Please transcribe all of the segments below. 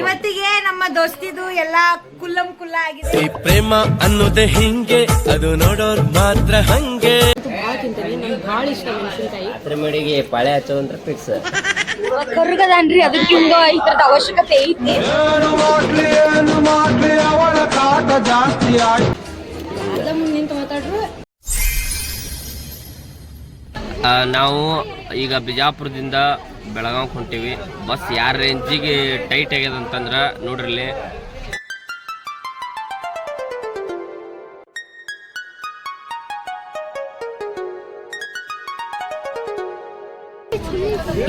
ಇವತ್ತಿಗೆ ನಮ್ಮ ದೋಸ್ತಿದು ಎಲ್ಲ ಕುಲ್ಲಂ ಕುಲ್ಲ ಆಗಿದೆ. ಈ ಪ್ರೇಮ ಅನ್ನೋದೇ ಹಿಂಗೆ ಅದು ನೋಡೋರ್ ಮಾತ್ರ ಹಂಗೆ. ಭಾಳ ತಿಂತೀನಿ ನಂಗೆ ಭಾಳ ಇಷ್ಟ ಮೆಣಸಿನ್ಕಾಯಿ. ರಾತ್ರಿ ಮಡಿಗೆ ಪಾಳೆ ಹಚ್ಚೋದಂದ್ರೆ ಫಿಕ್ಸ್ ಕರ್ಗದನ್ರಿ ಅದಕ್ಕೆ ಹಿಂಗ ಈ ತರದ ಅವಶ್ಯಕತೆ ಐತಿ. ಅರ್ಧ ನಾವು ಈಗ ಬಿಜಾಪುರದಿಂದ ಬೆಳಗಾವ್ ಹೊಂಟೀವಿ. ಬಸ್ ಯಾರ ರೇಂಜಿಗೆ ಟೈಟ್ ಆಗ್ಯದ ಅಂತಂದ್ರೆ ನೋಡ್ರಲ್ಲಿ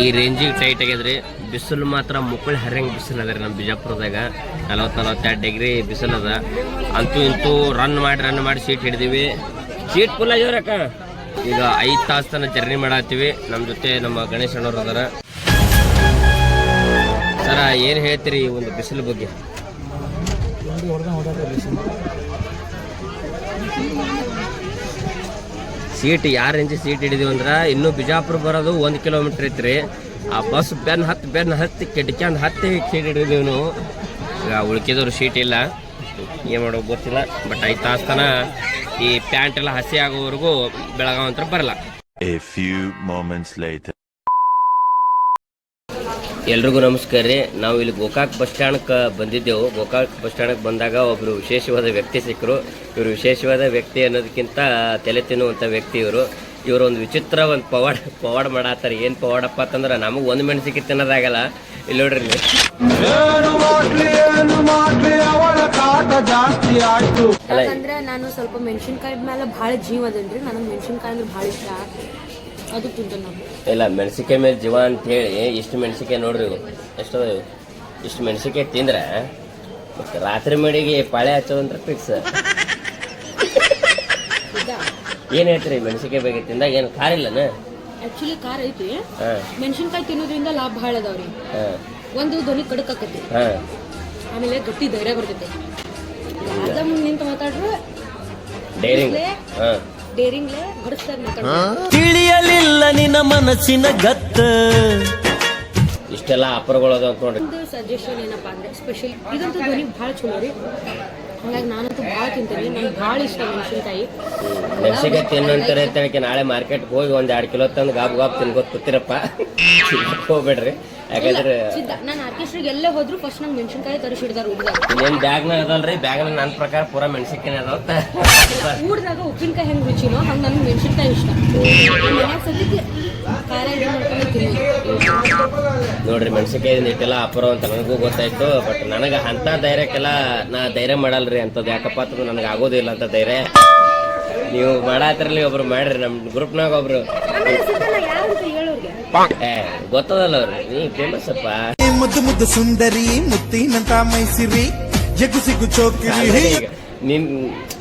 ಈ ರೇಂಜಿಗೆ ಟೈಟ್ ಆಗ್ಯದ್ರಿ. ಬಿಸಿಲು ಮಾತ್ರ ಮುಕ್ಕಳು ಹರಿಯಂಗ್ ಬಿಸಿಲು ಅದ ರೀ ನಮ್ಮ ಬಿಜಾಪುರದಾಗ. ನಲವತ್ತು ನಲವತ್ತೆರಡು ಡಿಗ್ರಿ ಬಿಸಿಲು ಅದ. ಅಂತೂ ಇಂತೂ ರನ್ ಮಾಡಿ ರನ್ ಮಾಡಿ ಸೀಟ್ ಹಿಡಿದೀವಿ. ಸೀಟ್ ಫುಲ್ ಆಗ್ಯವ್ರಕ್ಕ ಈಗ ಐದು ತಾಸು ತನಕ ಜರ್ನಿ ಮಾಡತ್ತೀವಿ. ನಮ್ಮ ಜೊತೆ ನಮ್ಮ ಗಣೇಶ್ ಅಣ್ಣವ್ರು ಅದಾರ ಸರ, ಏನು ಹೇಳ್ತೀರಿ ಈ ಒಂದು ಬಿಸಿಲು ಬಗ್ಗೆ? ಸೀಟ್ ಯಾರ ರೇಂಜ್ ಸೀಟ್ ಹಿಡಿದೀವಿ ಅಂದ್ರೆ, ಇನ್ನೂ ಬಿಜಾಪುರ ಬರೋದು ಒಂದು ಕಿಲೋಮೀಟರ್ ಐತ್ರಿ. ಆ ಬಸ್ ಬೆನ್ ಹತ್ತಿ ಬೆನ್ ಹತ್ತಿ ಕಿಟಕ್ಯಾಂದ್ ಹತ್ತಿ ಸೀಟ್ ಹಿಡಿದೀವಿ ನಾವು. ಈಗ ಉಳ್ಕಿದವ್ರು ಸೀಟ್ ಇಲ್ಲ. ಏನು ಮಾಡೋ ಗೊತ್ತಿಲ್ಲ ಬಟ್ ಐದು ತಾಸು ತನ ಈ ಪ್ಯಾಂಟ್ ಎಲ್ಲ ಹಸಿ ಆಗೋವರೆಗೂ ಬೆಳಗಾವಂತರ ಅಂತ ಬರಲ್ಲ. A few moments later. ಎಲ್ರಿಗೂ ನಮಸ್ಕಾರ ರೀ. ನಾವು ಇಲ್ಲಿ ಗೋಕಾಕ್ ಬಸ್ ಸ್ಟ್ಯಾಂಡ್ಗೆ ಬಂದಿದ್ದೆವು. ಗೋಕಾಕ್ ಬಸ್ ಸ್ಟ್ಯಾಂಡ್ಗೆ ಬಂದಾಗ ಒಬ್ಬರು ವಿಶೇಷವಾದ ವ್ಯಕ್ತಿ ಸಿಕ್ಕರು. ಇವರು ವಿಶೇಷವಾದ ವ್ಯಕ್ತಿ ಅನ್ನೋದಕ್ಕಿಂತ ತಲೆ ತಿನ್ನುವಂಥ ವ್ಯಕ್ತಿ ಇವರು. ಇವರು ಒಂದು ವಿಚಿತ್ರ ಒಂದು ಪವಾಡ ಪವಾಡ ಮಾಡತ್ತಾರೆ. ಏನು ಪವಾಡಪ್ಪ ಅಂತಂದ್ರೆ ನಮಗೆ ಒಂದು ಮೆಣಸಿಗೆ ತಿನ್ನೋದಾಗಲ್ಲ. ಇಲ್ಲಿ ನೋಡ್ರಿ ಇಲ್ಲಿ. ಆಯ್ತು. ಯಾಕಂದ್ರೆ ನಾನು ಸ್ವಲ್ಪ ಮೆಣಸಿನ್ಕಾಯಿ ಮೇಲೆ ಭಾಳ ಜೀವ ಅದೇನ್ರಿ. ನನಗೆ ಮೆಣಸಿನ್ಕಾಯಿ ಅಂದ್ರೆ ಭಾಳ ಇಷ್ಟ. ಅದು ತಿಂತ ನಾನು. ಇಲ್ಲ ಮೆಣಸಿಕಾಯಿ ಮೇಲೆ ಜೀವ ಅಂತ ಹೇಳಿ ಇಷ್ಟು ಮೆಣಸಿಕಾಯಿ ನೋಡ್ರಿ ಇವು. ಎಷ್ಟು ಇವು? ಇಷ್ಟು ಮೆಣಸಿಕಾಯಿ ತಿಂದ್ರೆ ಮತ್ತೆ ರಾತ್ರಿ ಮಡಿಗೆ ಪಾಳೆ ಹಚ್ಚೋದಂದ್ರೆ ಫಿಕ್ಸ್ ಏನ್ ಹೇಳ್ತೀರಿ ಮೆಣಸಿಕಾಯಿ ಬಗ್ಗೆ ತಿಂದಾಗ ಏನು ಖಾರ ಇಲ್ಲನ? ಆಕ್ಚುಲಿ ಖಾರ ಐತಿ. ಮೆಣಸಿನ್ಕಾಯಿ ತಿನ್ನೋದ್ರಿಂದ ಲಾಭ ಭಾಳ ಅದಾವ್ರಿ. ಹಾ. ಒಂದು ಧ್ವನಿ ಕಡಕ್ ಆಕತಿ ಆಮೇಲೆ ಗಟ್ಟಿ ಧೈರ್ಯ ಬರ್ತೈತಿ. ಅರ್ಧ ಮುಂದೆ ನಿಂತು ಮಾತಾಡ್ರು. ಡೈರಿಂಗ್ ಡೇರಿಂಗ್ಲೆ ಹೊರಸ್ದಾಗ ಮಾತಾಡ್ರು. ತಿಳಿಯಲಿಲ್ಲ ನಿನ್ನ ಮನಸ್ಸಿನ ಗತ್ತ. ಇಷ್ಟೆಲ್ಲ ಆಫರ್ಗಳು ಅದಾವ ಅಂತ ಒಂದು ಸಜೆಷನ್ ಏನಪ್ಪಾ ಅಂದ್ರೆ ಸ್ಪೆಷಲ್ ಇದಂತೂ ಧ್ವನಿ ಭಾಳ ಚಲೋ ರೀ. ಹಾಗಾಗಿ ನಾನಂತೂ ಭಾಳ ತಿಂತೀನಿ. ನಂಗೆ ಭಾಳ ಇಷ್ಟ ಮೆಣಸಿನ್ಕಾಯಿ. ಮೆಣಸಿಕಾಯಿ ತಿನ್ನಂತಾರೆ ಅಂತೇಳಿ ನಾಳೆ ಮಾರ್ಕೆಟ್ಗೆ ಹೋಗಿ ಒಂದ್ ಎರಡು ಕಿಲೋ ತಂದು ಗಾಬ್ ಗಾಬ್ ತಿನ್ಕೋತ ಕೂತಿರಪ್ಪ. ಹೋಗ್ಬೇಡ್ರಿ. ಯಾಕಂದ್ರೆ ನಾನು ಆರ್ಕೆಸ್ಟ್ರಿಗೆ ಎಲ್ಲೇ ಹೋದ್ರು ಫಸ್ಟ್ ನಂಗೆ ಮೆಣಸಿನ್ಕಾಯಿ ತರಿಸಿಡ್ದಾರ ಹುಡುಗ. ಇನ್ನೇನ್ ಬ್ಯಾಗ್ನಾಗ ಅದಲ್ರಿ? ಬ್ಯಾಗ್ನ ನನ್ನ ಪ್ರಕಾರ ಪೂರಾ ಮೆಣಸಿಕಾಯಿ ಅದಾವ. ಊಡ್ದಾಗ ಉಪ್ಪಿನಕಾಯಿ ಹೆಂಗ್ ರುಚಿನೋ ಹಂಗೆ ನನಗೆ ಮೆಣಸಿನ್ಕಾಯಿ ಇಷ್ಟ. ಮನ್ಯಾಗ ಸದ್ಯಕ್ಕೆ ಖಾರ ಇದು ಮಾಡ್ಕೊಂಡು ತಿನ್ನಿ ನೋಡ್ರಿ ಮೆಣಸಿಕಾಯಿ ಇಟ್ಟೆಲ್ಲ ಅಪರ ಅಂತ ನನಗೂ ಗೊತ್ತಾಯ್ತು. ಬಟ್ ನನಗೆ ಅಂತ ಧೈರ್ಯಕ್ಕೆಲ್ಲ ನಾ ಧೈರ್ಯ ಮಾಡಲ್ರಿ ಅಂಥದ್ದು ಯಾಕಪ್ಪ ಅಂತಂದ್ರೆ ನನಗೆ ಆಗೋದಿಲ್ಲ ಅಂತ ಧೈರ್ಯ. ನೀವು ಮಾಡಾತಿರ್ಲಿ ಒಬ್ರು ಮಾಡ್ರಿ. ನಮ್ಮ ಗ್ರೂಪ್ನಾಗ ಒಬ್ರು. ಗೊತ್ತದಲ್ಲ ಅವ್ರು. ನೀ ಫೇಮಸ್ ಅಪ್ಪ. ಮುದ್ದು ಮುದ್ದು ಸುಂದರಿ ಮುತ್ತಿನಂತ ಮೈಸಿರಿ ಜಗ್ಗು ಸಿಗ್ಗು ಚೋಕಿರಿ ಈಗ ನೀನ್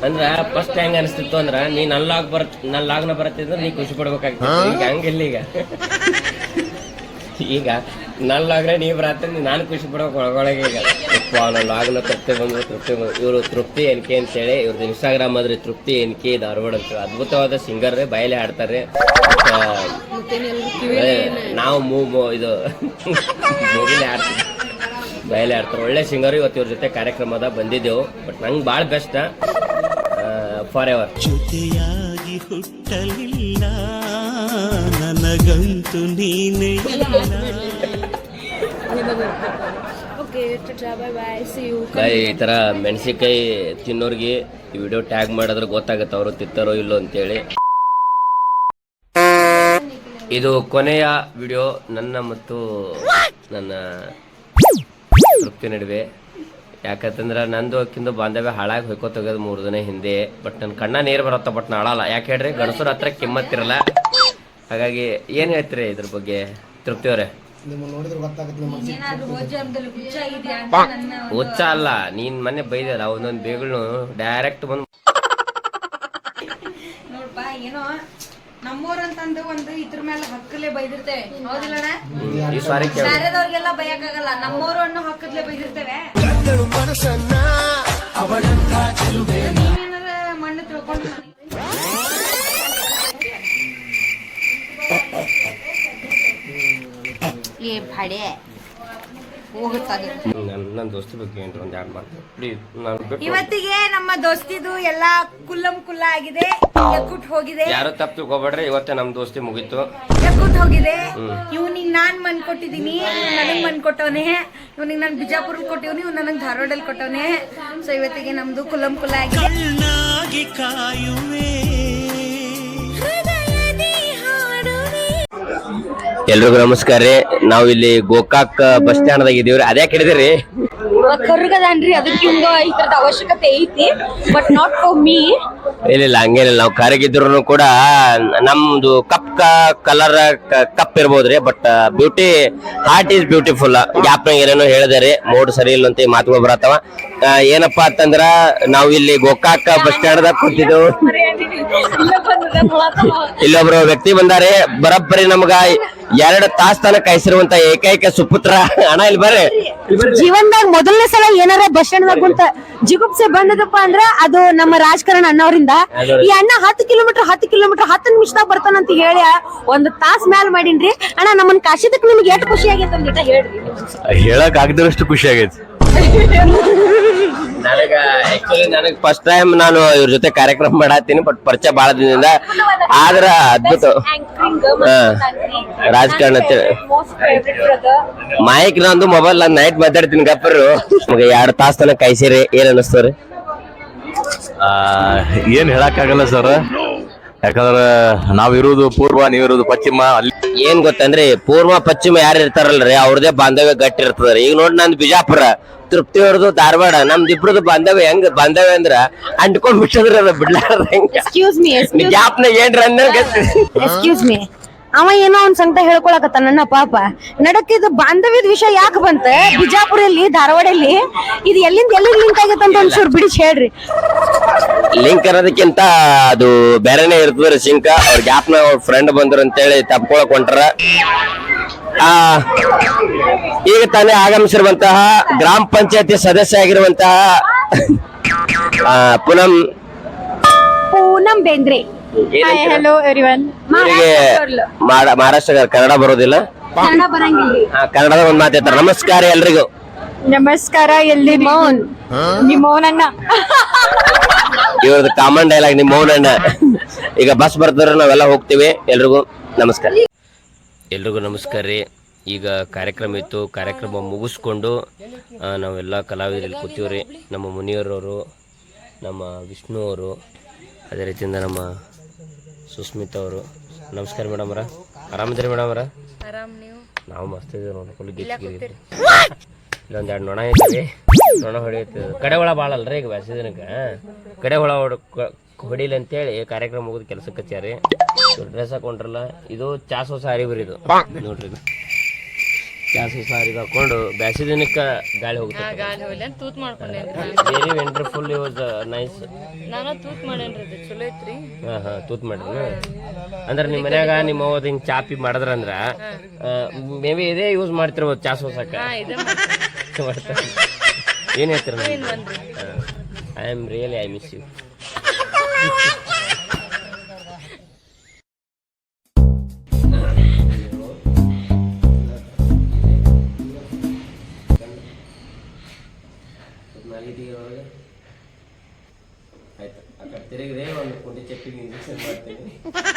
ಅಂದ್ರ ಫಸ್ಟ್ ಹೆಂಗ ಅನಿಸ್ತಿತ್ತು ಅಂದ್ರ ನೀ ನನ್ನ ಲಾಗ್ ನಲ್ಲಾಗ್ನ ಬರತ್ತಿದ್ರೆ ನೀ ಖುಷಿ ಪಡ್ಬೇಕಾಗ್ತಿತ್ತು. ಈಗ ಹಂಗಿಲ್ಲ ಈಗ. ಈಗ ನನ್ನ ಲಾಗ್ರೆ ನೀ ಬರತ್ತ ನಾನು ಖುಷಿ ಪಡ್ಬೇಕು ಒಳಗೊಳಗೆ ಈಗ. ಲಾಗ್ನ ತೃಪ್ತಿ ಬಂದ್ರು ತೃಪ್ತಿ ಬಂದ್ರು ಇವರು ತೃಪ್ತಿ ಎನ್ಕೆ ಅಂತೇಳಿ ಇವ್ರದ್ದು ಇನ್ಸ್ಟಾಗ್ರಾಮ್ ಆದ್ರೆ ತೃಪ್ತಿ ಎನ್ಕೆ ಧಾರವಾಡ ಅಂತ ಅದ್ಭುತವಾದ ಸಿಂಗರ್ ಬಯಲೇ ಹಾಡ್ತಾರೆ. ನಾವು ಮೂ ಮೂ- ಇದು ಮೂಗಿಲೆ ಆಡ್ತೀವಿ. ಬಯಲೆ ಆಡ್ತಾರೆ ಒಳ್ಳೆ ಸಿಂಗರ್ ಇವತ್ತು ಇವ್ರ ಜೊತೆ ಕಾರ್ಯಕ್ರಮದ ಬಂದಿದ್ದೆವು. ಬಟ್ ನಂಗೆ ಭಾಳ ಬೆಸ್ಟ್ ಫಾರ್ ಎವರ್ ಜೊತೆಯಾಗಿ ಹುಟ್ಟಲಿಲ್ಲ. ನನಗಂತೂ ನೀನೇ okay bye bye see you ಈ ಥರ ಮೆಣಸಿನ್ಕಾಯಿ ತಿನ್ನೋರಿಗೆ ಈ ವಿಡಿಯೋ ಟ್ಯಾಗ್ ಮಾಡಿದ್ರೆ ಗೊತ್ತಾಗುತ್ತೆ ಅವರು ತಿತ್ತಾರೋ ಇಲ್ಲೋ ಅಂತೇಳಿ. ಇದು ಕೊನೆಯ ವಿಡಿಯೋ ನನ್ನ ಮತ್ತು ನನ್ನ ತೃಪ್ತಿ ನಡುವೆ. ಯಾಕಂತಂದ್ರೆ ನಂದು ಅಕ್ಕಿಂದು ಬಾಂಧವ್ಯ ಹಾಳಾಗಿ ಹೋಯ್ಕೋ ಹೋಗೋದು ಮೂರು ದಿನ ಹಿಂದೆ ಬಟ್ ನನ್ನ ಕಣ್ಣ ನೀರು ಬರತ್ತ ಬಟ್ ನಾ ಅಳಲ್ಲ ಯಾಕೆ ಹೇಳ್ರಿ ಗಂಡಸರ ಹತ್ರ ಕಿಮ್ಮತ್ತಿರಲ್ಲ. ಹಾಗಾಗಿ ಏನು ಹೇಳ್ತೀರಿ ಇದ್ರ ಬಗ್ಗೆ? ತೃಪ್ತಿ ಅವರೇ. ಹುಚ್ಚ ಇದೆಯಾ ಅಂತ ನನ್ನ ಹುಚ್ಚ ಅಲ್ಲ ನೀನ್ ಮೊನ್ನೆ ಬೈದಲ್ಲ ಒಂದೊಂದು ಬೇಗಳ್ನು ಡೈರೆಕ್ಟ್ ಬಂದು ನಮ್ಮೂರಂತಂದು ಒಂದು ಇದ್ರ ಮೇಲೆ ಹಕ್ಕಲೆ ಬೈದಿರ್ತೇವೆ. ಹೌದಿಲ್ಲಣ್ಣ ಈ ಸಾರಿ ಕೇಳ. ಬೇರೆದವ್ರಿಗೆಲ್ಲ ಬೈಯಕ್ಕಾಗಲ್ಲ. ನಮ್ಮೂರು ಹಣ್ಣು ಹಕ್ಕದ್ಲೆ ಬೈದಿರ್ತೇವೆ. ನೀವೇನಾರ ಮಣ್ಣು ತಿಳ್ಕೊಂಡು ಏ ಭಾಡೆ ನನ್ನ ನನ್ನ ದೋಸ್ತಿ ಬಗ್ಗೆ ಏನ್ರಿ ಒಂದು ಎರಡು ಮಾತು. ಪ್ಲೀಸ್ ನಾನು ಇವತ್ತಿಗೆ ನಮ್ಮ ದೋಸ್ತಿದು ಎಲ್ಲಾ ಕುಲ್ಲಂ ಕುಲ್ಲ ಆಗಿದೆ. ಎಕ್ಕುಟ್ ಹೋಗಿದೆ. ಯಾರು ತಪ್ಪು ತಿಳ್ಕೊಬೇಡ್ರಿ ಇವತ್ತೇ ನಮ್ಮ ದೋಸ್ತಿ ಮುಗೀತು. ಎಕ್ಕುಟ್ ಹೋಗಿದೆ. ಇವ್ನಿಗೆ ನಾನ್ ಮನ್ ಕೊಟ್ಟಿದೀನಿ ನನಗ್ ಮನ್ ಕೊಟ್ಟವನೆ ಇವ್ನಿಗೆ ನಾನ್ ಬಿಜಾಪುರ ಕೊಟ್ಟಿವ್ನಿ ಇವ್ ನನಗ್ ಧಾರವಾಡಲ್ಲಿ ಕೊಟ್ಟವನೇ. ಸೊ ಇವತ್ತಿಗೆ ನಮ್ದು ಕುಲ್ಲಂ ಕುಲ್ಲ ಆಗಿದೆ. ಎಲ್ರಿಗೂ ನಮಸ್ಕಾರ ರೀ. ನಾವು ಇಲ್ಲಿ ಗೋಕಾಕ್ ಬಸ್ ಸ್ಟ್ಯಾಂಡ್ದಾಗ ಇದೀವ್ರಿ ಅದೇ ಹಿಡಿದಿರಿ ಕರ್ಗದನ್ರಿ ಅದಕ್ಕೆ ಹಿಂಗ ಈ ತರದ ಅವಶ್ಯಕತೆ ಐತಿ. ಬಟ್ ನಾಟ್ ಫಾರ್ ಮೀ ಇಲ್ಲ ಹಂಗೇನಿಲ್ಲ. ನಾವು ಕರಗಿದ್ರು ಕೂಡ ನಮ್ದು cup colour cup ಇರ್ಬೋದ್ರಿ but beauty heart is beautiful ಗ್ಯಾಪ್ನಾಗ ಏನೇನೋ ಹೇಳಿದಾರೆ ಮೋಡ್ ಸರಿ ಇಲ್ಲ ಅಂತ ಮಾತುಗಳು ಬರತ್ತವ. ಏನಪ್ಪಾ ಅಂತಂದ್ರ ನಾವು ಇಲ್ಲಿ ಗೋಕಾಕ್ ಬಸ್ ಸ್ಟ್ಯಾಂಡ್ದಾಗ ಕೂತಿದ್ದೆವು ಇಲ್ಲೊಬ್ರು ವ್ಯಕ್ತಿ ಬಂದಾರೆ ಬರಬ್ಬರಿ ನಮ್ಗ ಎರಡು ತಾಸ್ ತನಕ ಕಾಯಿಸಿರುವಂತ ಏಕೈಕ ಸುಪುತ್ರ. ಅಣ್ಣ ಇಲ್ಲಿ ಬರ್ರಿ. ಜೀವನದಾಗ ಮೊದಲನೇ ಸಲ ಏನಾರ ಬಸ್ ಸ್ಟ್ಯಾಂಡ್ ಕುಂತ ಜಿಗುಪ್ಸೆ ಬಂದದಪ್ಪ ಅಂದ್ರ ಅದು ನಮ್ಮ ರಾಜಕಾರಣ ಅಣ್ಣವರಿಂದ ಈ ಅಣ್ಣ ಹತ್ತು ಕಿಲೋಮೀಟರ್ ಹತ್ತು ಕಿಲೋಮೀಟರ್ ಹತ್ತು ನಿಮಿಷದಾಗ ಬರ್ತಾನಂತ ಹೇಳಿ ಒಂದ್ ತಾಸ್ ಮ್ಯಾಲ ಮಾಡಿನ್ರಿ. ಅಣ್ಣ ನಮ್ಮನ್ ಕಾಶಿದಕ್ ನಿಮ್ಗೆ ಎಷ್ಟು ಖುಷಿ ಆಗೈತೆ ಅಂತ ಹೇಳ್ರಿ. ಹೇಳಕ್ ಆಗದಷ್ಟು ಖುಷಿ ಆಗೈತಿ. ನನಗ ಆಕ್ಚುಲಿ ನನಗ್ ಫಸ್ಟ್ ಟೈಮ್ ನಾನು ಇವ್ರ ಜೊತೆ ಕಾರ್ಯಕ್ರಮ ಮಾಡತ್ತೀನಿ ಬಟ್ ಪರಿಚಯ ಬಹಳ ದಿನದಿಂದ. ಆದ್ರ ಅದ್ಭುತ. ರಾಜಕಾರಣ ಮೈಕ್ ನಂದು ಮೊಬೈಲ್ ನಾನು ನೈಟ್ ಮಾತಾಡ್ತೀನಿ ಗಪ್ಪರು ನಮಗೆ ಎರಡ್ ತಾಸ್ ತನಕ ಕಾಯ್ಸಿರಿ ಏನ್ ಅನಸ್ತವ್ರಿ ಆ, ಏನ್ ಹೇಳಕ್ ಆಗಲ್ಲ ಸರ್ ಯಾಕಂದ್ರ ನಾವಿರೋದು ಪೂರ್ವ ನೀವಿರೋದು ಪಶ್ಚಿಮ ಅಲ್ಲಿ ಏನ್ ಗೊತ್ತಂದ್ರಿ? ಪೂರ್ವ ಪಶ್ಚಿಮ ಯಾರು ಇರ್ತಾರಲ್ರಿ? ಅವ್ರದೇ ಬಾಂಧವ್ಯ ಗಟ್ಟಿ ಇರ್ತದ್ರಿ. ಈಗ ನೋಡಿ ನಂದು ಬಿಜಾಪುರ. ತೃಪ್ತಿ ಅವ್ರದ್ದು ಧಾರವಾಡ. ನಮ್ದು ಇಬ್ರದ್ದು ಬಾಂಧವ್ಯ ಹೆಂಗ್? ಬಾಂಧವ್ಯ ಅಂದ್ರ ಅಂಟ್ಕೊಂಡ್ ಬಿಟ್ಟದ್ರ ಅದ ಬಿಡ್ಲಾರ್ದ ಎಕ್ಸ್ಕ್ಯೂಸ್ ಮೀ ಏನ್ರ ಅಂದ್ರ ಗತಿ ಎಕ್ಸ್ಕ್ಯೂಸ್ ಮೀ ಅವ ಏನೋ ಒಂದ್ ಸಂತ ಹೇಳ್ಕೊಳಕತ್ತ ನನ್ನ ಪಾಪ. ನಡಕ್ಕಿದ ಬಾಂಧವ್ಯದ ವಿಷಯ ಯಾಕೆ ಬಂತ? ಬಿಜಾಪುರಲ್ಲಿ ಧಾರವಾಡಲ್ಲಿ ಇದು ಎಲ್ಲಿಂದ ಎಲ್ಲಿಂದ ಲಿಂಕ್ ಆಗತ್ತಂತ ಅಂತ ಒಂಚೂರು ಬಿಡಿಸಿ ಹೇಳ್ರಿ. ಲಿಂಕ್ ಇರೋದಕ್ಕಿಂತ ಅದು ಬೇರೆನೆ ಇರ್ತದ್ರಿ ಸಿಂಕ ಅವ್ರ ಗ್ಯಾಪ್ನ ಅವ್ರ ಫ್ರೆಂಡ್ ಬಂದ್ರು ಅಂತೇಳಿ ತಪ್ಕೊಳಕ್ ಹೊಂಟ್ರ. ಆ ಈಗ ತಾನೇ ಆಗಮಿಸಿರುವಂತಹ ಗ್ರಾಮ ಪಂಚಾಯತಿ ಸದಸ್ಯ ಆಗಿರುವಂತಹ ಆ, ಪೂನಂ. ಪೂನಂ ಬೇಂದ್ರೆ. ಹಲೋ ಎವ್ರಿವನ್ ಇವರಿಗೆ ಮಾಡ- ಮಹಾರಾಷ್ಟ್ರ ಕನ್ನಡ ಬರೋದಿಲ್ಲ? ಕನ್ನಡ ಬರಂಗಿಲ್ರಿ. ಆ, ಕನ್ನಡದಾಗ ಒಂದ್ ಮಾತಾಡ್ತಾರೆ ನಮಸ್ಕಾರ ಎಲ್ರಿಗೂ. ನಮಸ್ಕಾರ ಎಲ್ಲಿ ನಿಮೋನ್. ನಿಮೋನ್ ನಿಮ್ಮೋನನ್ನ ಇವ್ರದ್ದು ಕಾಮನ್ ಡೈಲಾಗ್ ನಿಮ್ಮ ಮೌನಣ್ಣ ಈಗ ಬಸ್ ಬರ್ತಾರೆ ನಾವೆಲ್ಲ ಹೋಗ್ತೀವಿ. ಎಲ್ರಿಗೂ ನಮಸ್ಕಾರ. ಎಲ್ರಿಗೂ ನಮಸ್ಕಾರ ರೀ. ಈಗ ಕಾರ್ಯಕ್ರಮ ಇತ್ತು. ಕಾರ್ಯಕ್ರಮ ಮುಗಿಸ್ಕೊಂಡು ನಾವೆಲ್ಲ ಕಲಾವಿದರಲ್ಲಿ ಕೂತೀವ್ರಿ ನಮ್ಮ ಮುನಿಯರವರು ನಮ್ಮ ವಿಷ್ಣು ಅವರು ಅದೇ ರೀತಿಯಿಂದ ನಮ್ಮ ಸುಸ್ಮಿತಾ ಅವರು. ನಮಸ್ಕಾರ ಮೇಡಮ್ ಅವರ. ಆರಾಮಿದ್ರಿ ಮೇಡಮ್ ಅವರ? ನಾವು? ಮಸ್ತ್ ನೋಡ್ಕೊಳ್ಳಿ ನೋಡಿ ಫುಲ್ ಗಿಚ್ಚಿಗಿರಿ ಇಲ್ಲೊಂದು ಎರಡು ನೊಣ ಐತ್ರಿ. ನೊಣ ಹೊಡೆಯುತ್ತೆ. ಕಡೆ ಹುಳ ಭಾಳ ಅಲ್ರಿ ಈಗ ಬ್ಯಾಸಿ ದಿನಕ್ಕ. ಕಡೆ ಹುಳ ಹೊಡ ಹೊಡಿಲಿ ಅಂತೇಳಿ ಕಾರ್ಯಕ್ರಮ ಮುಗಿದು ಕೆಲಸಕ್ಕೆ ಹಚ್ಚಾರಿ ಡ್ರೆಸ್ ಹಾಕೊಂಡ್ರಲ್ಲ ಇದು ಚಾಸೋ ಸಾರಿ ಬರೀದು. ನೋಡ್ರಿ ಇದು. ಚಾಸೋ ಸಾರಿ ಹಾಕೊಂಡು ಬ್ಯಾಸಿ ದಿನಕ್ಕೆ ಗಾಳಿ ಹೋಗುತ್ತೆ ಗಾಳಿ ಹೋಗ್ಲಿ ಅಂತ ತೂತ್ ಮಾಡ್ಕೊಂಡೇನ್ರಿ ವೆರಿ ವಂಡರ್ಫುಲ್ ಯೂಸ್ ನೈಸ್ ನಾನು ತೂತ್ ಮಾಡೇನ್ರಿ ಅದು. ಚಲೋ ಐತ್ರಿ. ಹಾ ಹಾ ತೂತ್ ಮಾಡ್ರಿ ಅಂದ್ರೆ ನಿಮ್ಮ ಮನ್ಯಾಗ ನಿಮ್ಮ ಅವ್ವದ ಹಿಂಗೆ ಚಾಪಿ ಮಾಡಿದ್ರಂದ್ರ ಮೇ ಬಿ ಇದೇ ಯೂಸ್ ಮಾಡ್ತಿರ್ಬೋದು ಚಾಸ್ ಹೊಸಕ್ಕೆ ಏನ್ ಹೇಳ್ತೀರ I am really I miss you ಆಯ್ತು ಆ ಕಡೆ